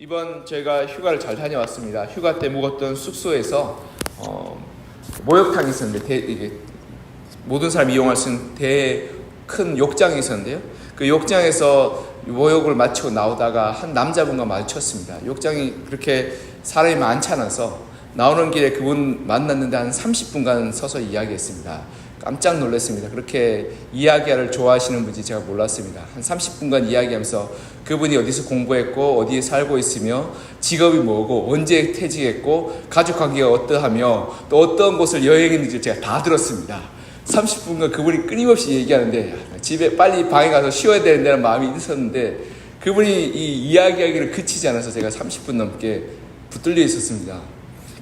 이번 저희가 휴가를 잘 다녀왔습니다. 휴가 때 묵었던 숙소에서 어, 목욕탕이 있었는데 대, 이게 모든 사람이 이용할 수 있는 대큰 욕장이 있었는데요. 그 욕장에서 목욕을 마치고 나오다가 한 남자분과 마주쳤습니다. 욕장이 그렇게 사람이 많지 않아서 나오는 길에 그분 만났는데 한 30분간 서서 이야기했습니다. 깜짝 놀랐습니다. 그렇게 이야기를 좋아하시는 분인지 제가 몰랐습니다. 한 30분간 이야기하면서 그분이 어디서 공부했고 어디에 살고 있으며 직업이 뭐고 언제 퇴직했고 가족 관계가 어떠하며 또 어떤 곳을 여행했는지 제가 다 들었습니다. 30분간 그분이 끊임없이 얘기하는데 집에 빨리 방에 가서 쉬어야 되는다는 마음이 있었는데 그분이 이 이야기하기를 그치지 않아서 제가 30분 넘게 붙들려 있었습니다.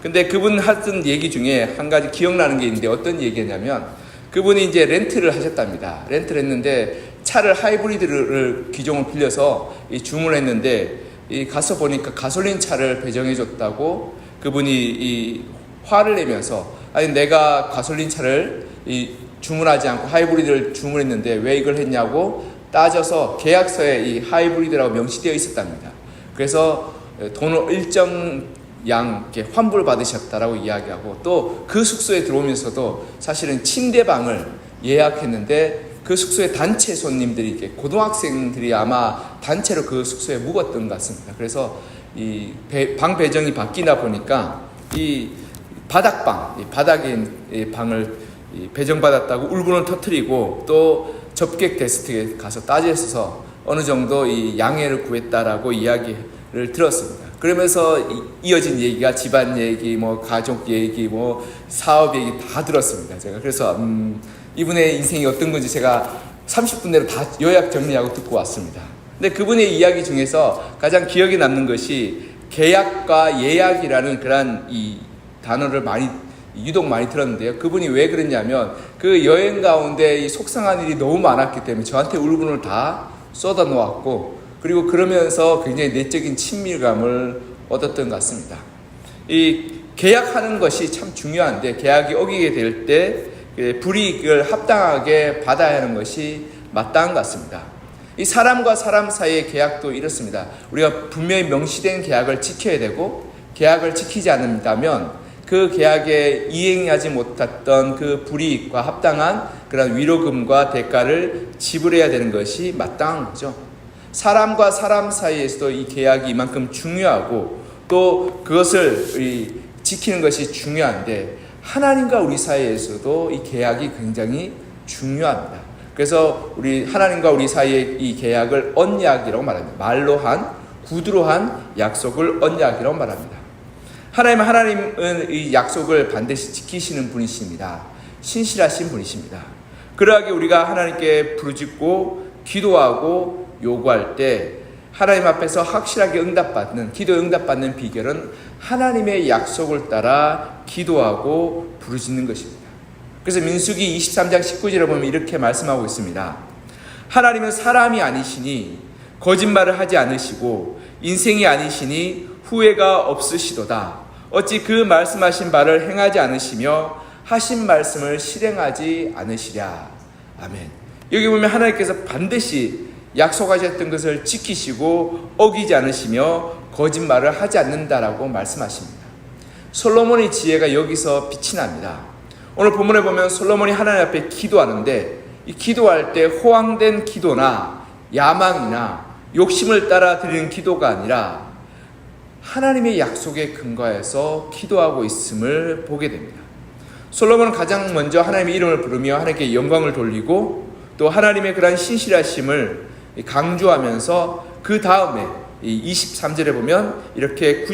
근데 그분 하던 얘기 중에 한 가지 기억나는 게 있는데 어떤 얘기냐면 그분이 이제 렌트를 하셨답니다. 렌트를 했는데 차를 하이브리드를 기종을 빌려서 이 주문했는데 이 가서 보니까 가솔린 차를 배정해 줬다고 그분이 이 화를 내면서 아니 내가 가솔린 차를 이 주문하지 않고 하이브리드를 주문했는데 왜 이걸 했냐고 따져서 계약서에 이 하이브리드라고 명시되어 있었답니다. 그래서 돈을 일정 양 환불 받으셨다라고 이야기하고 또 그 숙소에 들어오면서도 사실은 침대방을 예약했는데 그 숙소에 단체 손님들이 이렇게 고등학생들이 아마 단체로 그 숙소에 묵었던 것 같습니다. 그래서 이 방 배정이 바뀌다 보니까 이 바닥방, 이 바닥에 이 방을 이 배정받았다고 울분을 터트리고 또 접객 데스크에 가서 따져서 어느 정도 이 양해를 구했다라고 이야기 를 들었습니다. 그러면서 이- 이어진 얘기가 집안 얘기, 뭐 가족 얘기, 뭐 사업 얘기 다 들었습니다. 제가 그래서 음, 이분의 인생이 어떤 건지 제가 30분 내로 다 요약 정리하고 듣고 왔습니다. 근데 그분의 이야기 중에서 가장 기억에 남는 것이 계약과 예약이라는 그런 이 단어를 많이 유독 많이 들었는데요. 그분이 왜 그랬냐면 그 여행 가운데 이 속상한 일이 너무 많았기 때문에 저한테 울분을 다 쏟아 놓았고 그리고 그러면서 굉장히 내적인 친밀감을 얻었던 것 같습니다. 이 계약하는 것이 참 중요한데 계약이 어기게 될 때 불이익을 합당하게 받아야 하는 것이 마땅한 것 같습니다. 이 사람과 사람 사이의 계약도 이렇습니다. 우리가 분명히 명시된 계약을 지켜야 되고 계약을 지키지 않는다면 그 계약에 이행하지 못했던 그 불이익과 합당한 그런 위로금과 대가를 지불해야 되는 것이 마땅한 거죠. 사람과 사람 사이에서도 이 계약이 이만큼 중요하고 또 그것을 이 지키는 것이 중요한데 하나님과 우리 사이에서도 이 계약이 굉장히 중요합니다. 그래서 우리 하나님과 우리 사이의 이 계약을 언약이라고 말합니다. 말로 한 구두로 한 약속을 언약이라고 말합니다. 하나님 하나님은 이 약속을 반드시 지키시는 분이십니다. 신실하신 분이십니다. 그러하게 우리가 하나님께 부르짖고 기도하고 요구할 때 하나님 앞에서 확실하게 응답받는 기도 응답받는 비결은 하나님의 약속을 따라 기도하고 부르짖는 것입니다. 그래서 민수기 23장 19절에 보면 이렇게 말씀하고 있습니다. 하나님은 사람이 아니시니 거짓말을 하지 않으시고 인생이 아니시니 후회가 없으시도다. 어찌 그 말씀하신 바를 행하지 않으시며 하신 말씀을 실행하지 않으시랴. 아멘. 여기 보면 하나님께서 반드시 약속하셨던 것을 지키시고 어기지 않으시며 거짓말을 하지 않는다라고 말씀하십니다. 솔로몬의 지혜가 여기서 빛이 납니다. 오늘 본문에 보면 솔로몬이 하나님 앞에 기도하는데 이 기도할 때 호황된 기도나 야망이나 욕심을 따라 드리는 기도가 아니라 하나님의 약속에 근거해서 기도하고 있음을 보게 됩니다. 솔로몬은 가장 먼저 하나님의 이름을 부르며 하나님께 영광을 돌리고 또 하나님의 그러한 신실하심을 강조하면서 그 다음에 23절에 보면 이렇게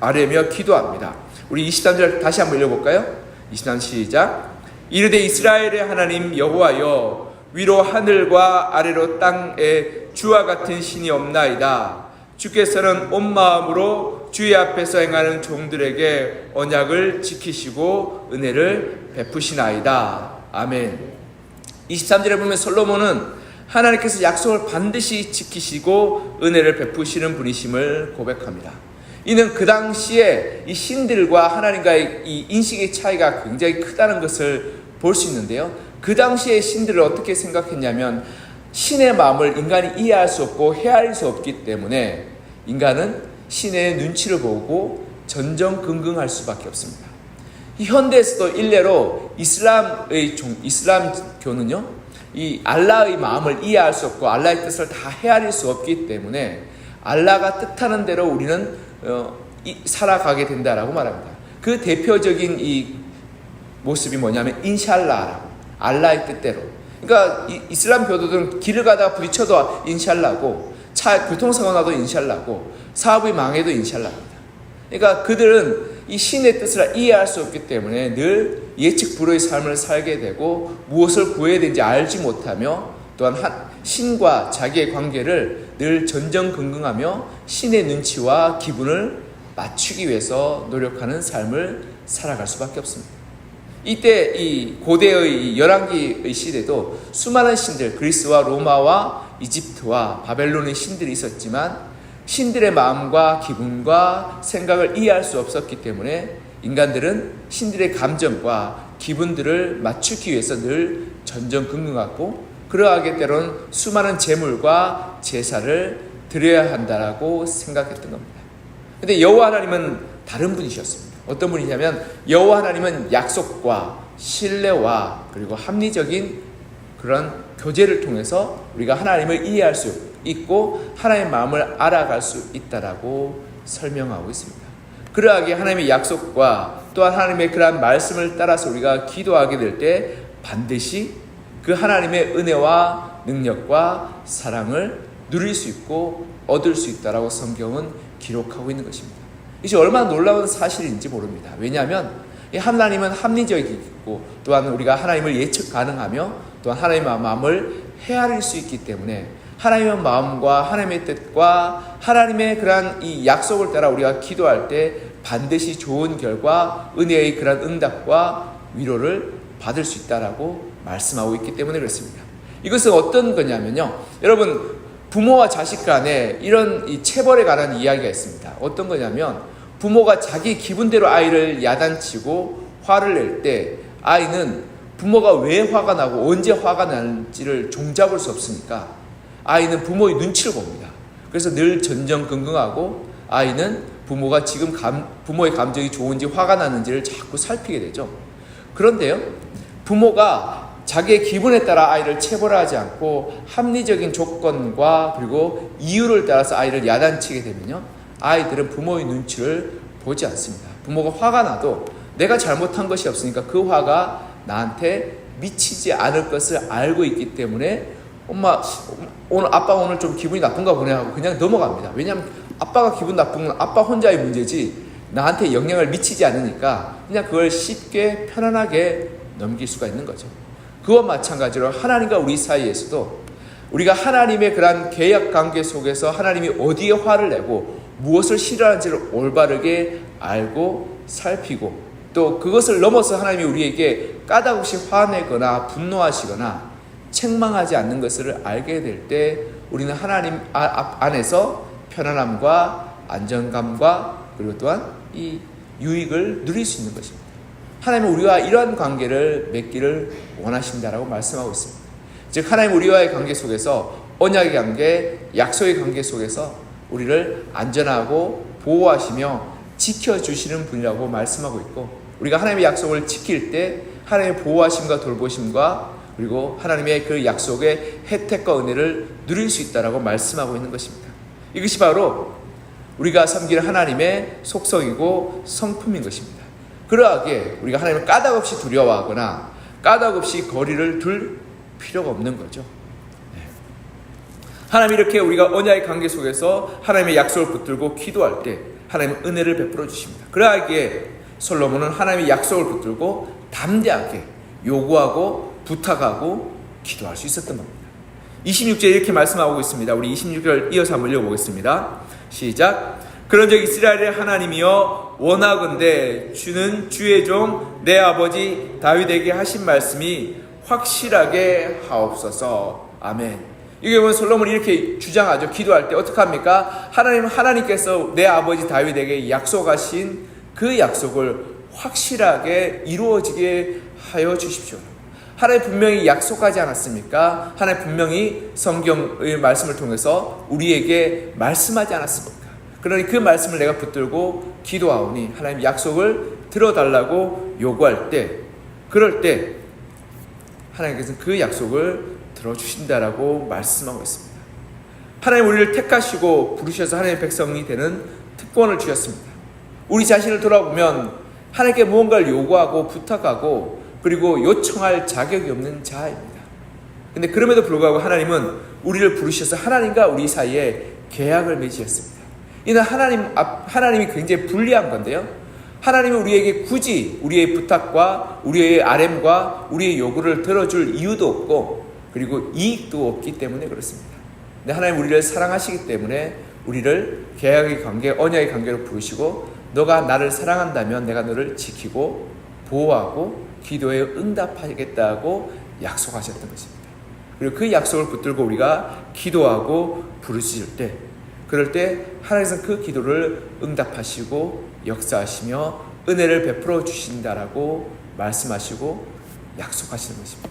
아뢰며 기도합니다. 우리 23절 다시 한번 읽어볼까요? 23 시작. 이르되 이스라엘의 하나님 여호와여 위로 하늘과 아래로 땅에 주와 같은 신이 없나이다. 주께서는 온 마음으로 주의 앞에서 행하는 종들에게 언약을 지키시고 은혜를 베푸시나이다. 아멘. 23절에 보면 솔로몬은 하나님께서 약속을 반드시 지키시고 은혜를 베푸시는 분이심을 고백합니다. 이는 그 당시에 이 신들과 하나님과의 이 인식의 차이가 굉장히 크다는 것을 볼 수 있는데요. 그 당시에 신들을 어떻게 생각했냐면 신의 마음을 인간이 이해할 수 없고 헤아릴 수 없기 때문에 인간은 신의 눈치를 보고 전전긍긍할 수밖에 없습니다. 이 현대에서도 일례로 이슬람의 종, 이슬람 교는요, 이 알라의 마음을 이해할 수 없고 알라의 뜻을 다 헤아릴 수 없기 때문에 알라가 뜻하는 대로 우리는 어, 이, 살아가게 된다라고 말합니다. 그 대표적인 이 모습이 뭐냐면 인샬라라고 알라의 뜻대로. 그러니까 이, 이슬람 교도들은 길을 가다가 부딪혀도 인샬라고 차 교통사고 나도 인샬라고 사업이 망해도 인샬라입니다. 그러니까 그들은 이 신의 뜻을 이해할 수 없기 때문에 늘 예측 불허의 삶을 살게 되고 무엇을 구해야 되는지 알지 못하며 또한 한, 신과 자기의 관계를 늘 전전긍긍하며 신의 눈치와 기분을 맞추기 위해서 노력하는 삶을 살아갈 수밖에 없습니다. 이때 이 고대의 열왕기의 시대도 수많은 신들 그리스와 로마와 이집트와 바벨론의 신들이 있었지만 신들의 마음과 기분과 생각을 이해할 수 없었기 때문에 인간들은 신들의 감정과 기분들을 맞추기 위해서 늘 전전긍긍하고 그러하게 때론 수많은 재물과 제사를 드려야 한다라고 생각했던 겁니다. 근데 여호와 하나님은 다른 분이셨습니다. 어떤 분이냐면 여호와 하나님은 약속과 신뢰와 그리고 합리적인 그런 교제를 통해서 우리가 하나님을 이해할 수 있고 하나님의 마음을 알아갈 수 있다라고 설명하고 있습니다. 그러하게 하나님의 약속과 또한 하나님의 그러한 말씀을 따라서 우리가 기도하게 될 때 반드시 그 하나님의 은혜와 능력과 사랑을 누릴 수 있고 얻을 수 있다라고 성경은 기록하고 있는 것입니다. 이것이 얼마나 놀라운 사실인지 모릅니다. 왜냐하면 하나님은 합리적이고 또한 우리가 하나님을 예측 가능하며 또한 하나님의 마음을 헤아릴 수 있기 때문에 하나님의 마음과 하나님의 뜻과 하나님의 그러한 이 약속을 따라 우리가 기도할 때 반드시 좋은 결과 은혜의 그러한 응답과 위로를 받을 수 있다라고 말씀하고 있기 때문에 그렇습니다. 이것은 어떤 거냐면요. 여러분 부모와 자식 간에 이런 이 체벌에 관한 이야기가 있습니다. 어떤 거냐면 부모가 자기 기분대로 아이를 야단치고 화를 낼 때 아이는 부모가 왜 화가 나고 언제 화가 나는지를 종잡을 수 없으니까 아이는 부모의 눈치를 봅니다. 그래서 늘 전전긍긍하고 아이는 부모가 지금 감, 부모의 감정이 좋은지 화가 나는지를 자꾸 살피게 되죠. 그런데요, 부모가 자기의 기분에 따라 아이를 체벌하지 않고 합리적인 조건과 그리고 이유를 따라서 아이를 야단치게 되면요. 아이들은 부모의 눈치를 보지 않습니다. 부모가 화가 나도 내가 잘못한 것이 없으니까 그 화가 나한테 미치지 않을 것을 알고 있기 때문에 엄마 오늘 아빠 오늘 좀 기분이 나쁜가 보네 하고 그냥 넘어갑니다. 왜냐하면 아빠가 기분 나쁜 건 아빠 혼자의 문제지 나한테 영향을 미치지 않으니까 그냥 그걸 쉽게 편안하게 넘길 수가 있는 거죠. 그와 마찬가지로 하나님과 우리 사이에서도 우리가 하나님의 그러한 계약 관계 속에서 하나님이 어디에 화를 내고 무엇을 싫어하는지를 올바르게 알고 살피고 또 그것을 넘어서 하나님이 우리에게 까닭없이 화내거나 분노하시거나 책망하지 않는 것을 알게 될 때 우리는 하나님 아, 안에서 편안함과 안정감과 그리고 또한 이 유익을 누릴 수 있는 것입니다. 하나님은 우리와 이러한 관계를 맺기를 원하신다라고 말씀하고 있습니다. 즉 하나님 우리와의 관계 속에서 언약의 관계, 약속의 관계 속에서 우리를 안전하고 보호하시며 지켜주시는 분이라고 말씀하고 있고 우리가 하나님의 약속을 지킬 때 하나님의 보호하심과 돌보심과 그리고 하나님의 그 약속의 혜택과 은혜를 누릴 수 있다라고 말씀하고 있는 것입니다. 이것이 바로 우리가 섬기는 하나님의 속성이고 성품인 것입니다. 그러하게 우리가 하나님을 까닭없이 두려워하거나 까닭없이 거리를 둘 필요가 없는 거죠. 네. 하나님 이렇게 우리가 언약의 관계 속에서 하나님의 약속을 붙들고 기도할 때 하나님은 은혜를 베풀어 주십니다. 그러하기에 솔로몬은 하나님의 약속을 붙들고 담대하게 요구하고 부탁하고 기도할 수 있었던 겁니다. 26절 이렇게 말씀하고 있습니다. 우리 26절 이어서 한번 읽어보겠습니다. 시작. 그런즉 이스라엘의 하나님이여 원하건대 주는 주의 종 내 아버지 다윗에게 하신 말씀이 확실하게 하옵소서. 아멘. 이게 보면 솔로몬이 이렇게 주장하죠. 기도할 때 어떻게 합니까? 하나님 하나님께서 내 아버지 다윗에게 약속하신 그 약속을 확실하게 이루어지게 하여 주십시오. 하나님 분명히 약속하지 않았습니까? 하나님 분명히 성경의 말씀을 통해서 우리에게 말씀하지 않았습니까? 그러니 그 말씀을 내가 붙들고 기도하오니 하나님 약속을 들어달라고 요구할 때 그럴 때 하나님께서는 그 약속을 들어주신다라고 말씀하고 있습니다. 하나님 우리를 택하시고 부르셔서 하나님의 백성이 되는 특권을 주셨습니다. 우리 자신을 돌아보면 하나님께 무언가를 요구하고 부탁하고 그리고 요청할 자격이 없는 자입니다. 근데 그럼에도 불구하고 하나님은 우리를 부르셔서 하나님과 우리 사이에 계약을 맺으셨습니다. 이는 하나님 앞 하나님이 굉장히 불리한 건데요. 하나님은 우리에게 굳이 우리의 부탁과 우리의 아렘과 우리의 요구를 들어줄 이유도 없고 그리고 이익도 없기 때문에 그렇습니다. 근데 하나님 우리를 사랑하시기 때문에 우리를 계약의 관계, 언약의 관계로 부르시고 너가 나를 사랑한다면 내가 너를 지키고 보호하고 기도에 응답하겠다고 약속하셨던 것입니다. 그리고 그 약속을 붙들고 우리가 기도하고 부르실 때 그럴 때 하나님께서 그 기도를 응답하시고 역사하시며 은혜를 베풀어 주신다라고 말씀하시고 약속하시는 것입니다.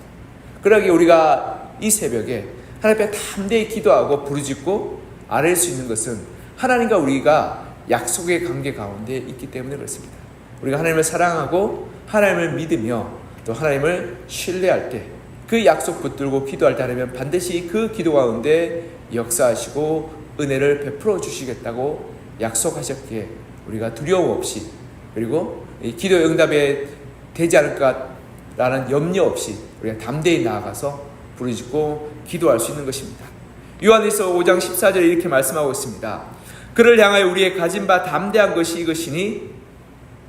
그러기에 우리가 이 새벽에 하나님 앞에 담대히 기도하고 부르짖고 아뢰 수 있는 것은 하나님과 우리가 약속의 관계 가운데 있기 때문에 그렇습니다. 우리가 하나님을 사랑하고 하나님을 믿으며 또 하나님을 신뢰할 때 그 약속 붙들고 기도할 때 하나님은 반드시 그 기도 가운데 역사하시고 은혜를 베풀어 주시겠다고 약속하셨기에 우리가 두려움 없이 그리고 이 기도의 응답에 되지 않을까라는 염려 없이 우리가 담대히 나아가서 부르짖고 기도할 수 있는 것입니다. 요한일서 5장 14절에 이렇게 말씀하고 있습니다. 그를 향하여 우리의 가진 바 담대한 것이 이것이니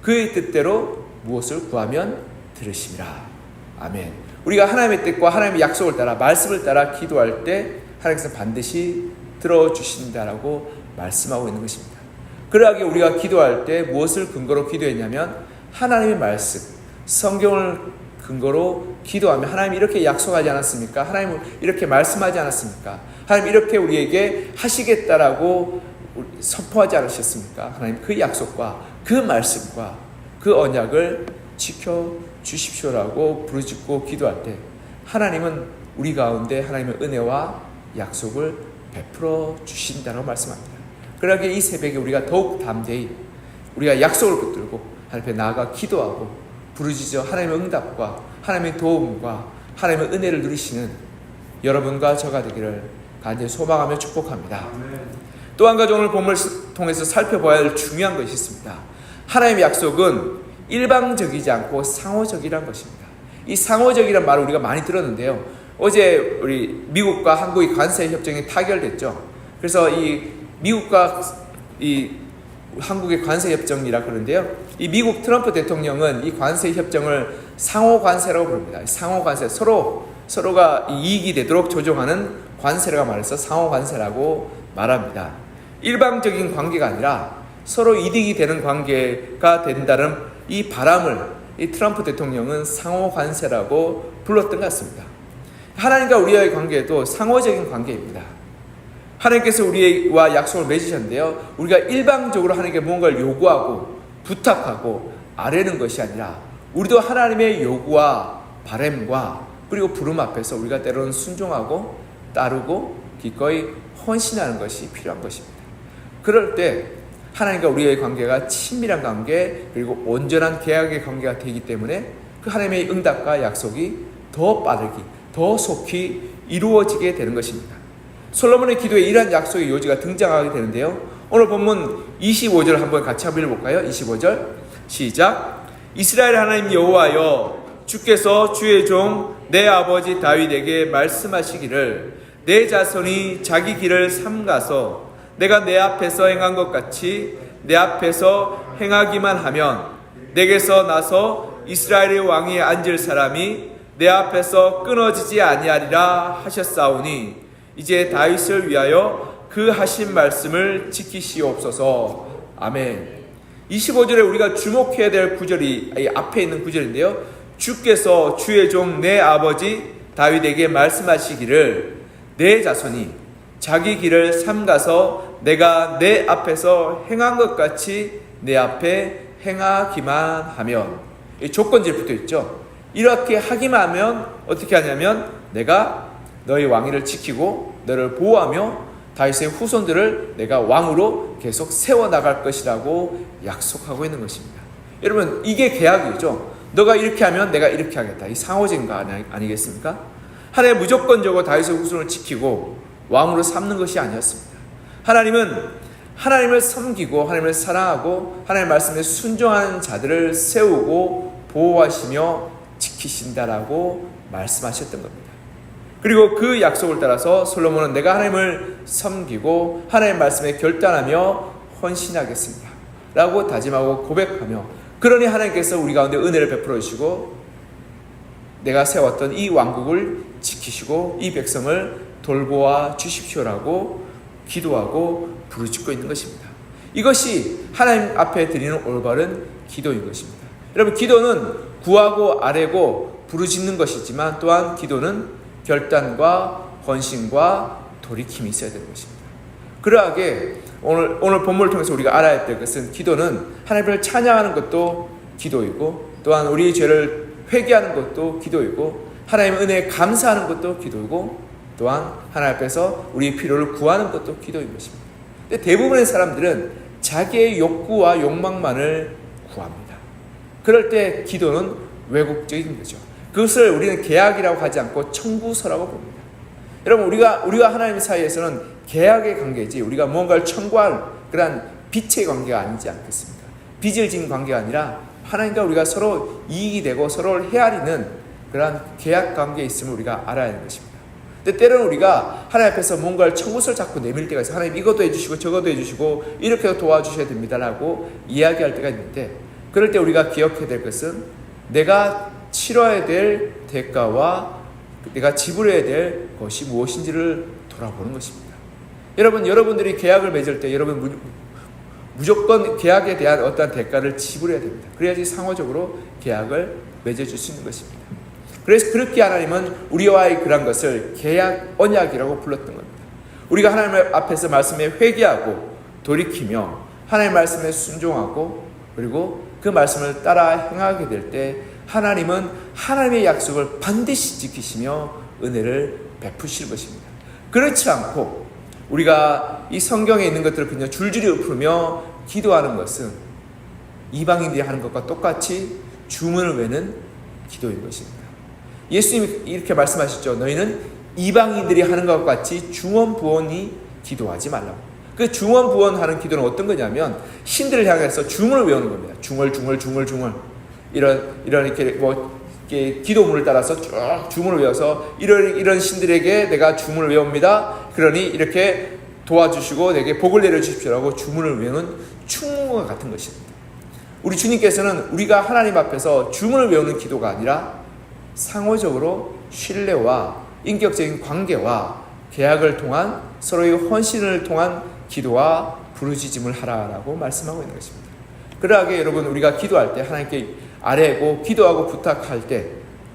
그의 뜻대로 무엇을 구하면 들으심이라. 아멘. 우리가 하나님의 뜻과 하나님의 약속을 따라 말씀을 따라 기도할 때 하나님께서 반드시 들어주신다라고 말씀하고 있는 것입니다. 그러하게 우리가 기도할 때 무엇을 근거로 기도했냐면 하나님의 말씀, 성경을 근거로 기도하며 하나님 이렇게 약속하지 않았습니까? 하나님 이렇게 말씀하지 않았습니까? 하나님 이렇게 우리에게 하시겠다라고 선포하지 않으셨습니까? 하나님 그 약속과 그 말씀과 그 언약을 지켜 주십시오라고 부르짖고 기도할 때 하나님은 우리 가운데 하나님의 은혜와 약속을 베풀어 주신다고 말씀합니다. 그러기에 이 새벽에 우리가 더욱 담대히 우리가 약속을 붙들고 하나님 앞에 나아가 기도하고 부르짖어 하나님의 응답과 하나님의 도움과 하나님의 은혜를 누리시는 여러분과 저가 되기를 간절히 소망하며 축복합니다. 또 한 가지 오늘 본문을 통해서 살펴봐야 할 중요한 것이 있습니다. 하나님의 약속은 일방적이지 않고 상호적이란 것입니다. 이 상호적이란 말을 우리가 많이 들었는데요. 어제 우리 미국과 한국의 관세 협정이 타결됐죠. 그래서 이 미국과 이 한국의 관세 협정이라 그러는데요. 이 미국 트럼프 대통령은 이 관세 협정을 상호 관세라고 부릅니다. 상호 관세 서로 서로가 이익이 되도록 조정하는 관세라고 말해서 상호 관세라고 말합니다. 일방적인 관계가 아니라 서로 이득이 되는 관계가 된다는 이 바람을 이 트럼프 대통령은 상호 관세라고 불렀던 것 같습니다. 하나님과 우리와의 관계도 상호적인 관계입니다. 하나님께서 우리와 약속을 맺으셨는데요. 우리가 일방적으로 하나님께 무언가를 요구하고 부탁하고 아뢰는 것이 아니라 우리도 하나님의 요구와 바램과 그리고 부름 앞에서 우리가 때로는 순종하고 따르고 기꺼이 헌신하는 것이 필요한 것입니다. 그럴 때 하나님과 우리의 관계가 친밀한 관계 그리고 온전한 계약의 관계가 되기 때문에 그 하나님의 응답과 약속이 더 빠르게 더 속히 이루어지게 되는 것입니다. 솔로몬의 기도에 이러한 약속의 요지가 등장하게 되는데요. 오늘 본문 25절 한번 같이 한번 읽어볼까요? 25절 시작 이스라엘 하나님 여호와여 주께서 주의 종 내 아버지 다윗에게 말씀하시기를 내 자손이 자기 길을 삼가서 내가 내 앞에서 행한 것 같이 내 앞에서 행하기만 하면 내게서 나서 이스라엘의 왕이 앉을 사람이 내 앞에서 끊어지지 아니하리라 하셨사오니 이제 다윗을 위하여 그 하신 말씀을 지키시옵소서. 아멘. 25절에 우리가 주목해야 될 구절이 이 앞에 있는 구절인데요. 주께서 주의 종 내 아버지 다윗에게 말씀하시기를 내 자손이 자기 길을 삼가서 내가 내 앞에서 행한 것 같이 내 앞에 행하기만 하면 이 조건질 붙어 있죠. 이렇게 하기만 하면 어떻게 하냐면 내가 너희 왕위를 지키고 너를 보호하며 다윗의 후손들을 내가 왕으로 계속 세워 나갈 것이라고 약속하고 있는 것입니다. 여러분 이게 계약이죠. 너가 이렇게 하면 내가 이렇게 하겠다. 이 상호적인 거 아니, 아니겠습니까? 하나님 무조건적으로 다윗의 후손을 지키고 왕으로 삼는 것이 아니었습니다. 하나님은 하나님을 섬기고 하나님을 사랑하고 하나님 말씀에 순종하는 자들을 세우고 보호하시며 지키신다라고 말씀하셨던 겁니다. 그리고 그 약속을 따라서 솔로몬은 내가 하나님을 섬기고 하나님 말씀에 결단하며 헌신하겠습니다. 라고 다짐하고 고백하며 그러니 하나님께서 우리 가운데 은혜를 베풀어 주시고 내가 세웠던 이 왕국을 지키시고 이 백성을 돌보아 주십시오라고 기도하고 부르짖고 있는 것입니다. 이것이 하나님 앞에 드리는 올바른 기도인 것입니다. 여러분 기도는 구하고 아뢰고 부르짖는 것이지만 또한 기도는 결단과 헌신과 돌이킴이 있어야 되는 것입니다. 그러하게 오늘 오늘 본문을 통해서 우리가 알아야 될 것은 기도는 하나님을 찬양하는 것도 기도이고 또한 우리의 죄를 회개하는 것도 기도이고 하나님 은혜에 감사하는 것도 기도이고 또한 하나님 앞에서 우리의 필요를 구하는 것도 기도인 것입니다. 근데 대부분의 사람들은 자기의 욕구와 욕망만을 구합니다. 그럴 때 기도는 왜곡적인 거죠. 그것을 우리는 계약이라고 하지 않고 청구서라고 봅니다. 여러분 우리가 우리가 하나님 사이에서는 계약의 관계지 우리가 무언가를 청구할 그러한 빛의 관계가 아니지 않겠습니까? 빚을 진 관계가 아니라 하나님과 우리가 서로 이익이 되고 서로를 헤아리는 그러한 계약 관계에 있음을 우리가 알아야 하는 것입니다. 근데 때로는 우리가 하나님 앞에서 뭔가를 청구서를 자꾸 내밀 때가 있어요. 하나님 이것도 해주시고 저것도 해주시고 이렇게 도와주셔야 됩니다라고 이야기할 때가 있는데 그럴 때 우리가 기억해야 될 것은 내가 치러야 될 대가와 내가 지불해야 될 것이 무엇인지를 돌아보는 것입니다. 여러분, 여러분들이 계약을 맺을 때 여러분 무, 무조건 계약에 대한 어떠한 대가를 지불해야 됩니다. 그래야지 상호적으로 계약을 맺어줄 수 있는 것입니다. 그래서 그렇게 하나님은 우리와의 그런 것을 계약 언약이라고 불렀던 겁니다. 우리가 하나님 앞에서 말씀에 회개하고 돌이키며 하나님 말씀에 순종하고 그리고 그 말씀을 따라 행하게 될 때 하나님은 하나님의 약속을 반드시 지키시며 은혜를 베푸실 것입니다. 그렇지 않고 우리가 이 성경에 있는 것들을 그냥 줄줄이 읊으며 기도하는 것은 이방인들이 하는 것과 똑같이 주문을 외는 기도인 것입니다. 예수님이 이렇게 말씀하셨죠. 너희는 이방인들이 하는 것과 같이 중원부원이 기도하지 말라고. 그 중원부원하는 기도는 어떤 거냐면 신들을 향해서 중을 외우는 겁니다. 중을 중을 중을 중을 이런 이런 이렇게 뭐 이렇게 기도문을 따라서 쭉 주문을 외워서 이런 이런 신들에게 내가 주문을 외웁니다. 그러니 이렇게 도와주시고 내게 복을 내려 주십시오라고 주문을 외우는 충문과 같은 것입니다. 우리 주님께서는 우리가 하나님 앞에서 주문을 외우는 기도가 아니라 상호적으로 신뢰와 인격적인 관계와 계약을 통한 서로의 헌신을 통한 기도와 부르짖음을 하라라고 말씀하고 있는 것입니다. 그러하게 여러분 우리가 기도할 때 하나님께 아뢰고 기도하고 부탁할 때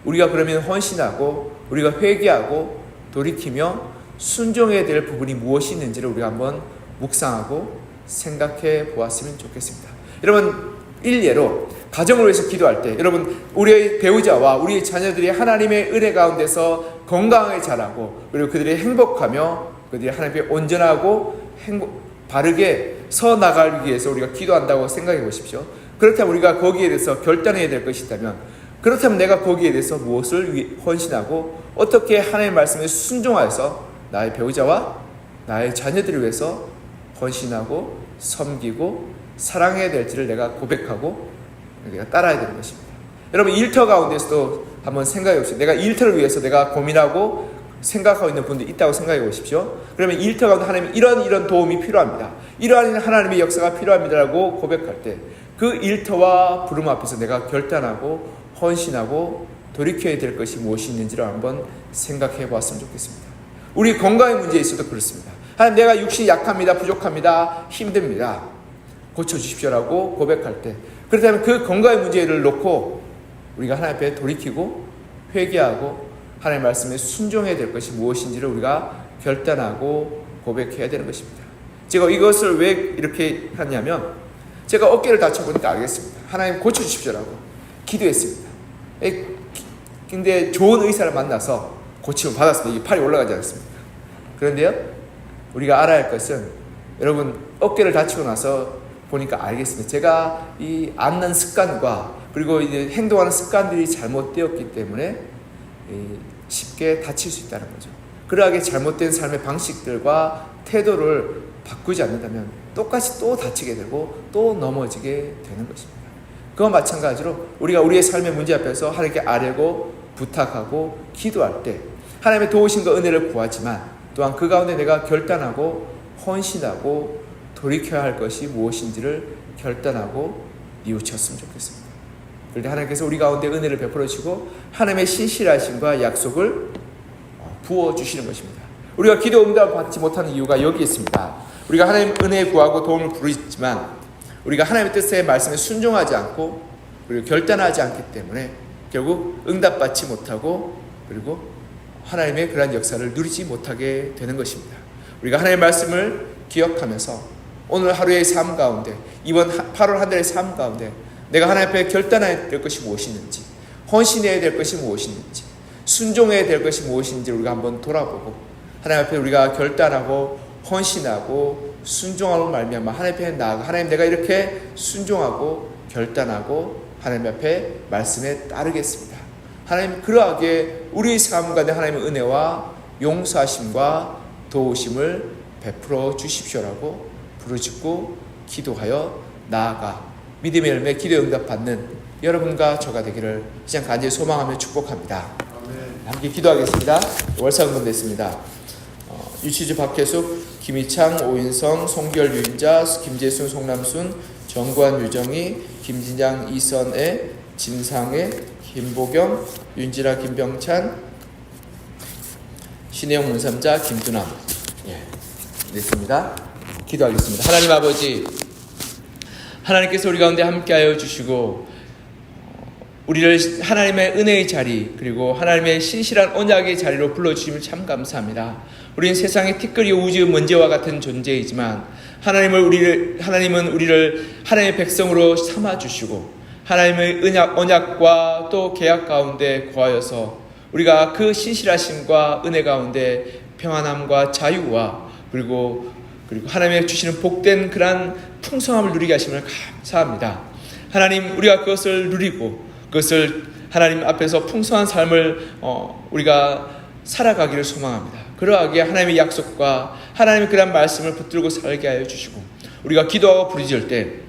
우리가 그러면 헌신하고 우리가 회개하고 돌이키며 순종해야 될 부분이 무엇이 있는지를 우리가 한번 묵상하고 생각해 보았으면 좋겠습니다. 여러분 일례로 가정을 위해서 기도할 때 여러분 우리의 배우자와 우리의 자녀들이 하나님의 은혜 가운데서 건강하게 자라고 그리고 그들이 행복하며 그들이 하나님께 온전하고 행복 바르게 서 나가기 위해서 우리가 기도한다고 생각해 보십시오. 그렇다면 우리가 거기에 대해서 결단해야 될 것이 있다면 그렇다면 내가 거기에 대해서 무엇을 헌신하고 어떻게 하나님의 말씀에 순종하여서 나의 배우자와 나의 자녀들을 위해서 헌신하고 섬기고 사랑해야 될지를 내가 고백하고 내가 따라야 되는 것입니다. 여러분 일터 가운데서도 한번 생각해 보십시오. 내가 일터를 위해서 내가 고민하고 생각하고 있는 분들이 있다고 생각해 보십시오. 그러면 일터 가운데 하나님 이런 이런 도움이 필요합니다. 이러한 하나님의 역사가 필요합니다라고 고백할 때 그 일터와 부름 앞에서 내가 결단하고 헌신하고 돌이켜야 될 것이 무엇이 있는지를 한번 생각해 보았으면 좋겠습니다. 우리 건강의 문제에 있어도 그렇습니다. 하나님 내가 육신이 약합니다. 부족합니다. 힘듭니다. 고쳐주십시오라고 고백할 때 그렇다면 그 건강의 문제를 놓고 우리가 하나님 앞에 돌이키고 회개하고 하나님 말씀에 순종해야 될 것이 무엇인지를 우리가 결단하고 고백해야 되는 것입니다. 제가 이것을 왜 이렇게 하냐면 제가 어깨를 다쳐보니까 알겠습니다. 하나님 고쳐주십시오라고 기도했습니다. 근데 좋은 의사를 만나서 고침을 받았습니다. 이 팔이 올라가지 않습니다. 그런데요, 우리가 알아야 할 것은 여러분 어깨를 다치고 나서 보니까 알겠습니다. 제가 이 앉는 습관과 그리고 이제 행동하는 습관들이 잘못되었기 때문에 이 쉽게 다칠 수 있다는 거죠. 그러하게 잘못된 삶의 방식들과 태도를 바꾸지 않는다면 똑같이 또 다치게 되고 또 넘어지게 되는 것입니다. 그와 마찬가지로 우리가 우리의 삶의 문제 앞에서 하나님께 아뢰고 부탁하고 기도할 때 하나님의 도우심과 은혜를 구하지만 또한 그 가운데 내가 결단하고 헌신하고 돌이켜야 할 것이 무엇인지를 결단하고 뉘우쳤으면 좋겠습니다. 때 하나님께서 우리 가운데 은혜를 베풀어 주시고 하나님의 신실하심과 약속을 부어 주시는 것입니다. 우리가 기도 응답 받지 못하는 이유가 여기 있습니다. 우리가 하나님 은혜 구하고 도움을 부르지만 우리가 하나님의 뜻의 말씀에 순종하지 않고 그리고 결단하지 않기 때문에 결국 응답 받지 못하고 그리고 하나님의 그러한 역사를 누리지 못하게 되는 것입니다. 우리가 하나님의 말씀을 기억하면서 오늘 하루의 삶 가운데 이번 8월 한 달의 삶 가운데 내가 하나님 앞에 결단해야 될 것이 무엇이는지 헌신해야 될 것이 무엇이는지 순종해야 될 것이 무엇인지 우리가 한번 돌아보고 하나님 앞에 우리가 결단하고 헌신하고 순종하고 말미암아 하나님 앞에 나아가 하나님 내가 이렇게 순종하고 결단하고 하나님 앞에 말씀에 따르겠습니다. 하나님 그러하게 우리 삶 가운데 하나님의 은혜와 용서하심과 도우심을 베풀어 주십시오라고 부르짖고 기도하여 나아가 믿음의 열매 기도 응답 받는 여러분과 저가 되기를 시장 간절히 소망하며 축복합니다. 함께 기도하겠습니다. 월사응금 됐습니다. 어, 유치주 박혜숙, 김희창, 오인성, 송결 유인자, 김재순, 송남순, 정관 유정희, 김진장, 이선애, 진상애, 김보경, 윤지라, 김병찬, 신혜영 문삼자, 김두남. 예, 됐습니다. 기도하겠습니다. 하나님 아버지, 하나님께서 우리 가운데 함께하여 주시고 우리를 하나님의 은혜의 자리 그리고 하나님의 신실한 언약의 자리로 불러주심을 참 감사합니다. 우리는 세상의 티끌이 우주 먼지와 같은 존재이지만 하나님을 우리를 하나님은 우리를 하나님의 백성으로 삼아 주시고 하나님의 언약 언약과 또 계약 가운데 거하여서 우리가 그 신실하심과 은혜 가운데 평안함과 자유와 그리고 그리고 하나님의 주시는 복된 그러한 풍성함을 누리게 하심을 감사합니다. 하나님 우리가 그것을 누리고 그것을 하나님 앞에서 풍성한 삶을 어, 우리가 살아가기를 소망합니다. 그러하게 하나님의 약속과 하나님의 그런 말씀을 붙들고 살게 하여 주시고 우리가 기도하고 부르짖을 때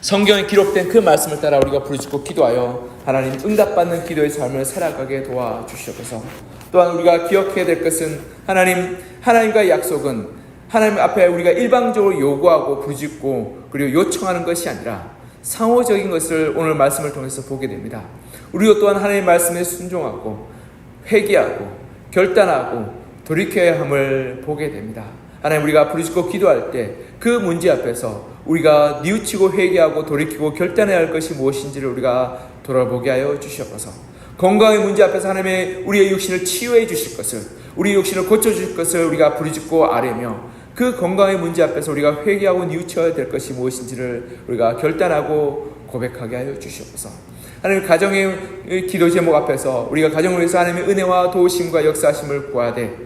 성경에 기록된 그 말씀을 따라 우리가 부르짖고 기도하여 하나님 응답받는 기도의 삶을 살아가게 도와 주시옵소서. 또한 우리가 기억해야 될 것은 하나님 하나님과의 약속은 하나님 앞에 우리가 일방적으로 요구하고 부르짖고 그리고 요청하는 것이 아니라 상호적인 것을 오늘 말씀을 통해서 보게 됩니다. 우리도 또한 하나님의 말씀에 순종하고 회개하고 결단하고 돌이켜야 함을 보게 됩니다. 하나님 우리가 부르짖고 기도할 때 그 문제 앞에서 우리가 뉘우치고 회개하고 돌이키고 결단해야 할 것이 무엇인지를 우리가 돌아보게 하여 주시옵소서. 건강의 문제 앞에서 하나님의 우리의 육신을 치유해 주실 것을 우리 육신을 고쳐 주실 것을 우리가 부르짖고 아뢰며 그 건강의 문제 앞에서 우리가 회개하고 뉘우쳐야 될 것이 무엇인지를 우리가 결단하고 고백하게 하여 주시옵소서. 하나님 가정의 기도 제목 앞에서 우리가 가정을 위해서 하나님의 은혜와 도우심과 역사하심을 구하되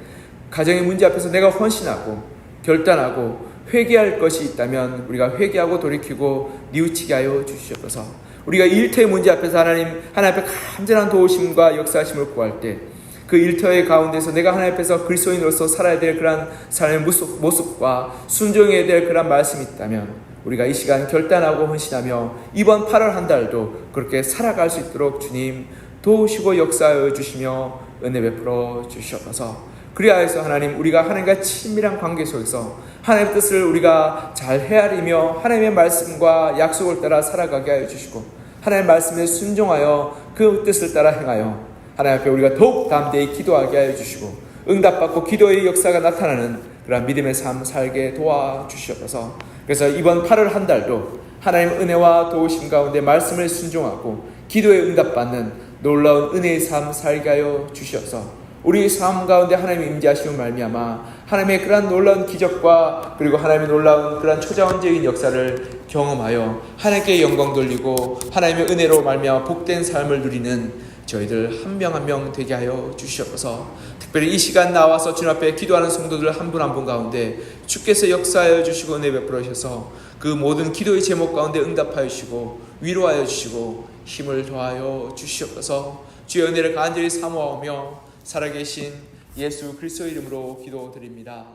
가정의 문제 앞에서 내가 헌신하고 결단하고 회개할 것이 있다면 우리가 회개하고 돌이키고 뉘우치게 하여 주시옵소서. 우리가 일터의 문제 앞에서 하나님 하나님 앞에 간절한 도우심과 역사하심을 구할 때 그 일터의 가운데서 내가 하나님 앞에서 그리스도인으로서 살아야 될 그런 삶의 모습, 모습과 순종해야 될 그런 말씀이 있다면 우리가 이 시간 결단하고 헌신하며 이번 8월 한 달도 그렇게 살아갈 수 있도록 주님 도우시고 역사하여 주시며 은혜 베풀어 주시옵소서. 그리하여서 하나님 우리가 하나님과 친밀한 관계 속에서 하나님의 뜻을 우리가 잘 헤아리며 하나님의 말씀과 약속을 따라 살아가게 하여 주시고 하나님의 말씀에 순종하여 그 뜻을 따라 행하여 하나님 앞에 우리가 더욱 담대히 기도하게 하여 주시고 응답받고 기도의 역사가 나타나는 그런 믿음의 삶 살게 도와 주시옵소서. 그래서 이번 8월 한 달도 하나님 은혜와 도우심 가운데 말씀을 순종하고 기도에 응답받는 놀라운 은혜의 삶 살게 하여 주시옵소서. 우리 삶 가운데 하나님의 임재하심을 말미암아 하나님의 그러한 놀라운 기적과 그리고 하나님의 놀라운 그러한 초자원적인 역사를 경험하여 하나님께 영광 돌리고 하나님의 은혜로 말미암아 복된 삶을 누리는 저희들 한 명 한 명 되게 하여 주시옵소서. 특별히 이 시간 나와서 주님 앞에 기도하는 성도들 한 분 한분 가운데 주께서 역사하여 주시고 은혜 베풀어 주셔서 그 모든 기도의 제목 가운데 응답하여 주시고 위로하여 주시고 힘을 더하여 주시옵소서. 주의 은혜를 간절히 사모하며 살아계신 예수 그리스도 이름으로 기도드립니다.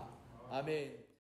아멘.